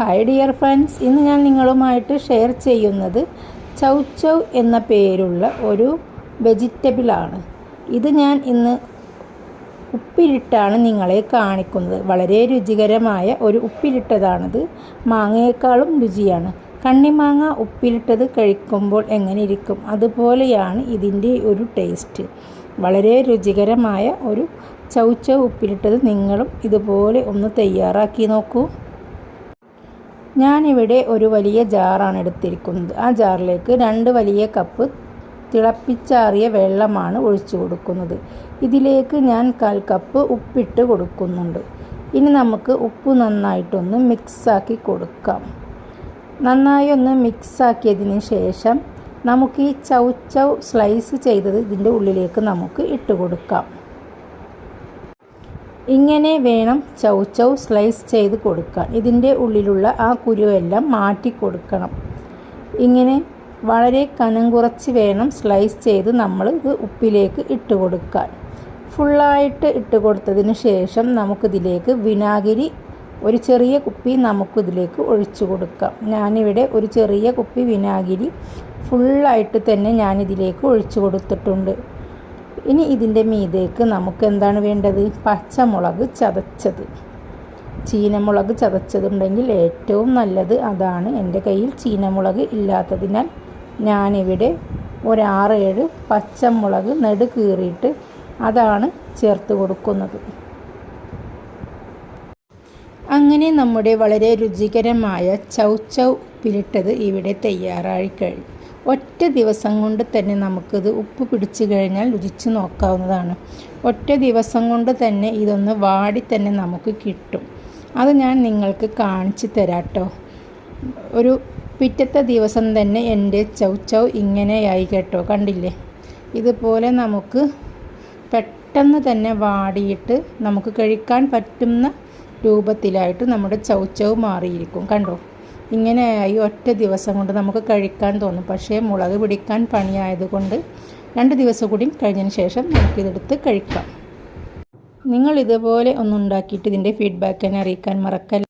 Hi dear friends ഇന്ന് ഞാൻ നിങ്ങളുമായിട്ട് ഷെയർ ചെയ്യുന്നത് ചൗ ചൗ എന്ന പേരുള്ള ഒരു വെജിറ്റബിളാണ് ഇത് ഞാൻ ഇന്ന് ഉപ്പിലിട്ടാണ് നിങ്ങളെ കാണിക്കുന്നത്. വളരെ രുചികരമായ ഒരു ഉപ്പിലിട്ടതാണിത്. മാങ്ങയേക്കാളും രുചിയാണ്. കണ്ണിമാങ്ങ ഉപ്പിലിട്ടത് കഴിക്കുമ്പോൾ എങ്ങനെ ഇരിക്കും? അതുപോലെയാണ് ഇതിന്റെ ഒരു ടേസ്റ്റ് വളരെ രുചികരമായ ഒരു ചൗ ഉപ്പിലിട്ടത് നിങ്ങളും ഇതുപോലെ ഒന്ന് തയ്യാറാക്കി നോക്കൂ. ഞാനിവിടെ ഒരു വലിയ ജാറാണ് എടുത്തിരിക്കുന്നത്. ആ ജാറിലേക്ക് രണ്ട് വലിയ കപ്പ് തിളപ്പിച്ചാറിയ വെള്ളമാണ് ഒഴിച്ചു കൊടുക്കുന്നത്. ഇതിലേക്ക് ഞാൻ കാൽ കപ്പ് ഉപ്പിട്ട് കൊടുക്കുന്നുണ്ട്. ഇനി നമുക്ക് ഉപ്പ് നന്നായിട്ടൊന്ന് മിക്സാക്കി കൊടുക്കാം. നന്നായി ഒന്ന് മിക്സാക്കിയതിന് ശേഷം നമുക്ക് ഈ ചൗ ചൗ സ്ലൈസ് ചെയ്തത് ഇതിന്റെ ഉള്ളിലേക്ക് നമുക്ക് ഇട്ട് കൊടുക്കാം. ഇങ്ങനെ വേണം ചൗ ചൗ സ്ലൈസ് ചെയ്ത് കൊടുക്കാൻ. ഇതിന്റെ ഉള്ളിലുള്ള ആ കുരുവെല്ലാം മാറ്റി കൊടുക്കണം. ഇങ്ങനെ വളരെ കനം കുറച്ച് വേണം സ്ലൈസ് ചെയ്ത് നമ്മൾ ഇത് ഉപ്പിലേക്ക് ഇട്ട് കൊടുക്കാൻ. ഫുള്ളായിട്ട് ഇട്ട് കൊടുത്തതിന് ശേഷം നമുക്കിതിലേക്ക് വിനാഗിരി ഒരു ചെറിയ കുപ്പി നമുക്കിതിലേക്ക് ഒഴിച്ചു കൊടുക്കാം. ഞാനിവിടെ ഒരു ചെറിയ കുപ്പി വിനാഗിരി ഫുള്ളായിട്ട് തന്നെ ഞാനിതിലേക്ക് ഒഴിച്ചു കൊടുത്തിട്ടുണ്ട്. ഇനി ഇതിന്റെ മീതേക്ക് നമുക്ക് എന്താണ് വേണ്ടത്? പച്ചമുളക് ചതച്ചത്. ചീനമുളക് ചതച്ചതുണ്ടെങ്കിൽ ഏറ്റവും നല്ലത് അതാണ് എന്റെ കയ്യിൽ ചീനമുളക് ഇല്ലാത്തതിനാൽ ഞാനിവിടെ ഒരാറേഴ് പച്ചമുളക് നെടു കീറിയിട്ട് അതാണ് ചേർത്ത് കൊടുക്കുന്നത്. അങ്ങനെ നമ്മുടെ വളരെ രുചികരമായ ചൗ ചൗ പിരിട്ടത് ഇവിടെ തയ്യാറായി കഴിഞ്ഞു. ഒറ്റ ദിവസം കൊണ്ട് തന്നെ നമുക്കിത് ഉപ്പ് പിടിച്ചു കഴിഞ്ഞാൽ രുചിച്ച് നോക്കാവുന്നതാണ്. ഒറ്റ ദിവസം കൊണ്ട് തന്നെ ഇതൊന്ന് വാടി തന്നെ നമുക്ക് കിട്ടും. അത് ഞാൻ നിങ്ങൾക്ക് കാണിച്ചു തരാട്ടോ. ഒരു പിറ്റത്തെ ദിവസം തന്നെ എന്റെ ചൗ ചൗ ഇങ്ങനെയായി കേട്ടോ കണ്ടില്ലേ? ഇതുപോലെ നമുക്ക് പെട്ടെന്ന് തന്നെ വാടിയിട്ട് നമുക്ക് കഴിക്കാൻ പറ്റുന്ന രൂപത്തിലായിട്ട് നമ്മുടെ ചൗ ചൗ മാറിയിരിക്കും. കണ്ടോ? ഇങ്ങനെയായി ഒറ്റ ദിവസം കൊണ്ട് നമുക്ക് കഴിക്കാൻ തോന്നും. പക്ഷേ മുളക് പിടിക്കാൻ പണിയായതുകൊണ്ട് രണ്ട് ദിവസം കൂടി കഴിഞ്ഞതിന് ശേഷം നമുക്കിതെടുത്ത് കഴിക്കാം. നിങ്ങൾ ഇതുപോലെ ഒന്നുണ്ടാക്കിയിട്ട് ഇതിന്റെ ഫീഡ്ബാക്ക് എന്നെ അറിയിക്കാൻ മറക്കല്ല.